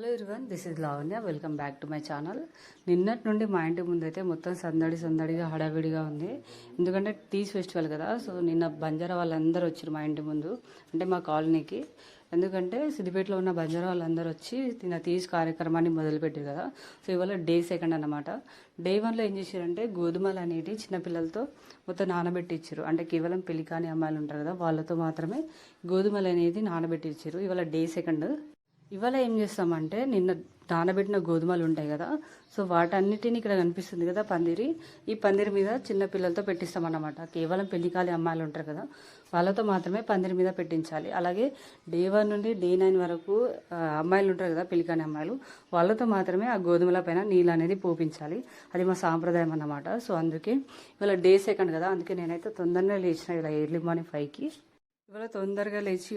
Hello everyone this is Lavanya welcome back to my channel నిన్నటి నుండి మా ఇంటి ముందైతే మొత్తం సందడి సందడిగా హడావిడిగా ఉంది. ఎందుకంటే టీస్ ఫెస్టివల్ కదా సో నిన్న బంజారా వాళ్ళందరూ వచ్చారు మా ఇంటి ముందు అంటే మా కాలనీకి. ఎందుకంటే సిద్దిపేటలో ఉన్న బంజారా వాళ్ళందరూ వచ్చి నిన్న తీజ్ కార్యక్రమాన్ని మొదలుపెట్టారు కదా. సో ఇవాళ డే సెకండ్ అన్నమాట. డే వన్లో ఏం చేశారంటే గోధుమలు అనేవి చిన్నపిల్లలతో మొత్తం నానబెట్టి ఇచ్చారు అంటే కేవలం పెళ్ళి కాని అమ్మాయిలు ఉంటారు కదా వాళ్ళతో మాత్రమే గోధుమలు అనేది నానబెట్టిచ్చారు. ఇవాళ డే సెకండ్ ఇవాళ ఏం చేస్తామంటే నిన్న నానబెట్టిన గోధుమలు ఉంటాయి కదా సో వాటన్నిటిని ఇక్కడ కనిపిస్తుంది కదా పందిరి. ఈ పందిరి మీద చిన్న పిల్లలతో పెట్టిస్తామన్నమాట. కేవలం పెళ్ళికాలి అమ్మాయిలు ఉంటారు కదా వాళ్ళతో మాత్రమే పందిరి మీద పెట్టించాలి. అలాగే డే వన్ నుండి డే నైన్ వరకు అమ్మాయిలు ఉంటారు కదా పెళ్ళికాని అమ్మాయిలు వాళ్ళతో మాత్రమే ఆ గోధుమల పైన నీళ్ళు అనేది పోపించాలి. అది మా సాంప్రదాయం అన్నమాట. సో అందుకే ఇవాళ డే సెకండ్ కదా అందుకే నేనైతే తొందరగా లేచిన ఇలా ఎర్లీ మార్నింగ్ ఫైవ్కి. ఇవాళ తొందరగా లేచి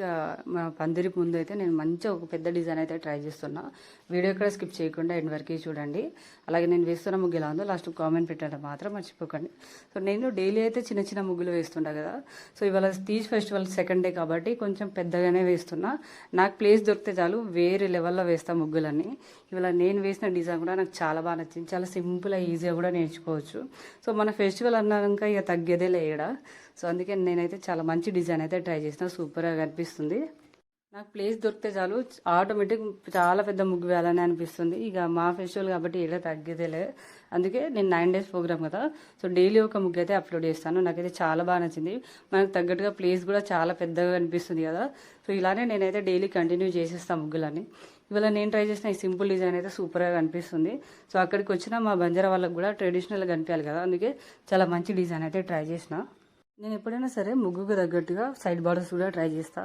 మా పందిరి ముందు అయితే నేను మంచిగా ఒక పెద్ద డిజైన్ అయితే ట్రై చేస్తున్నా. వీడియో కూడా స్కిప్ చేయకుండా ఎండ్ వరకు చూడండి. అలాగే నేను వేస్తున్న ముగ్గు ఎలా ఉందో లాస్ట్ కామెంట్ పెట్టడం మాత్రం మర్చిపోకండి. సో నేను డైలీ అయితే చిన్న చిన్న ముగ్గులు వేస్తుంటా కదా. సో ఇవాళ తీజ్ ఫెస్టివల్ సెకండ్ డే కాబట్టి కొంచెం పెద్దగానే వేస్తున్నా. నాకు ప్లేస్ దొరికితే చాలు వేరే లెవెల్లో వేస్తా ముగ్గులన్నీ. ఇవాళ నేను వేసిన డిజైన్ కూడా నాకు చాలా బాగా నచ్చింది. చాలా సింపుల్ ఈజీగా కూడా నేర్చుకోవచ్చు. సో మన ఫెస్టివల్ అన్నాక ఇక తగ్గేదే లేడా సో అందుకే నేనైతే చాలా మంచి డిజైన్ అయితే ట్రై చేసిన. సూపర్గా కనిపిస్తుంది. నాకు ప్లేస్ దొరికితే చాలు. ఆటోమేటిక్ చాలా పెద్ద ముగ్గు వేయాలని అనిపిస్తుంది. ఇక మా ఫెస్టివల్ కాబట్టి ఏడా తగ్గేదేలే అందుకే నేను నైన్ డేస్ ప్రోగ్రామ్ కదా. సో డైలీ ఒక ముగ్గు అయితే అప్లోడ్ చేస్తాను. నాకైతే చాలా బాగా నచ్చింది. మనకు తగ్గట్టుగా ప్లేస్ కూడా చాలా పెద్దగా అనిపిస్తుంది కదా. సో ఇలానే నేనైతే డైలీ కంటిన్యూ చేసేస్తాను ముగ్గులని. ఇవాళ నేను ట్రై చేసిన ఈ సింపుల్ డిజైన్ అయితే సూపర్గా కనిపిస్తుంది. సో అక్కడికి వచ్చిన మా బంజారా వాళ్ళకి కూడా ట్రెడిషనల్గా కనిపించాలి కదా. అందుకే చాలా మంచి డిజైన్ అయితే ట్రై చేసిన. నేను ఎప్పుడైనా సరే ముగ్గుకు తగ్గట్టుగా సైడ్ బార్డర్స్ కూడా ట్రై చేస్తా.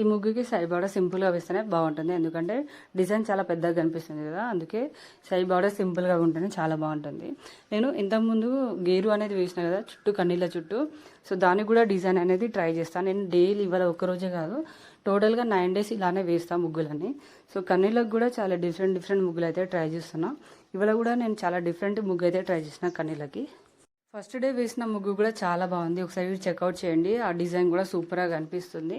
ఈ ముగ్గుకి సైడ్ బార్డర్ సింపుల్గా వేస్తేనే బాగుంటుంది. ఎందుకంటే డిజైన్ చాలా పెద్దగా కనిపిస్తుంది కదా. అందుకే సైడ్ బార్డర్ సింపుల్గా ఉంటేనే చాలా బాగుంటుంది. నేను ఇంతకుముందు గేరు అనేది వేసిన కదా చుట్టూ కన్నీళ్ళ చుట్టూ. సో దానికి కూడా డిజైన్ అనేది ట్రై చేస్తాను నేను డైలీ ఇవాళ ఒక్కరోజే కాదు టోటల్గా నైన్ డేస్ ఇలానే వేస్తాను ముగ్గులని సో కన్నీళ్ళకు కూడా చాలా డిఫరెంట్ డిఫరెంట్ ముగ్గులు అయితే ట్రై చేస్తున్నా. ఇవాళ కూడా నేను చాలా డిఫరెంట్ ముగ్గు అయితే ట్రై చేసిన కన్నీళ్ళకి. ఫస్ట్ డే వేసిన ముగ్గు కూడా చాలా బాగుంది. ఒకసారి చెక్అవుట్ చేయండి. ఆ డిజైన్ కూడా సూపర్గా కనిపిస్తుంది.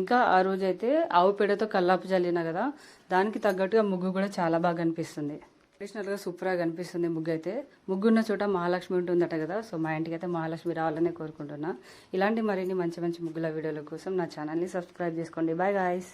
ఇంకా ఆ రోజు అయితే ఆవు పేడతో కల్లాపు చల్లిన కదా దానికి తగ్గట్టుగా ముగ్గు కూడా చాలా బాగా కనిపిస్తుంది. ట్రెడిషనల్గా సూపర్గా కనిపిస్తుంది ముగ్గు అయితే ముగ్గు ఉన్న చోట మహాలక్ష్మి ఉంటుందట కదా సో మా ఇంటికి అయితే మహాలక్ష్మి రావాలని కోరుకుంటున్నా. ఇలాంటి మరిన్ని మంచి మంచి ముగ్గుల వీడియోల కోసం నా ఛానల్ని సబ్స్క్రైబ్ చేసుకోండి. Bye guys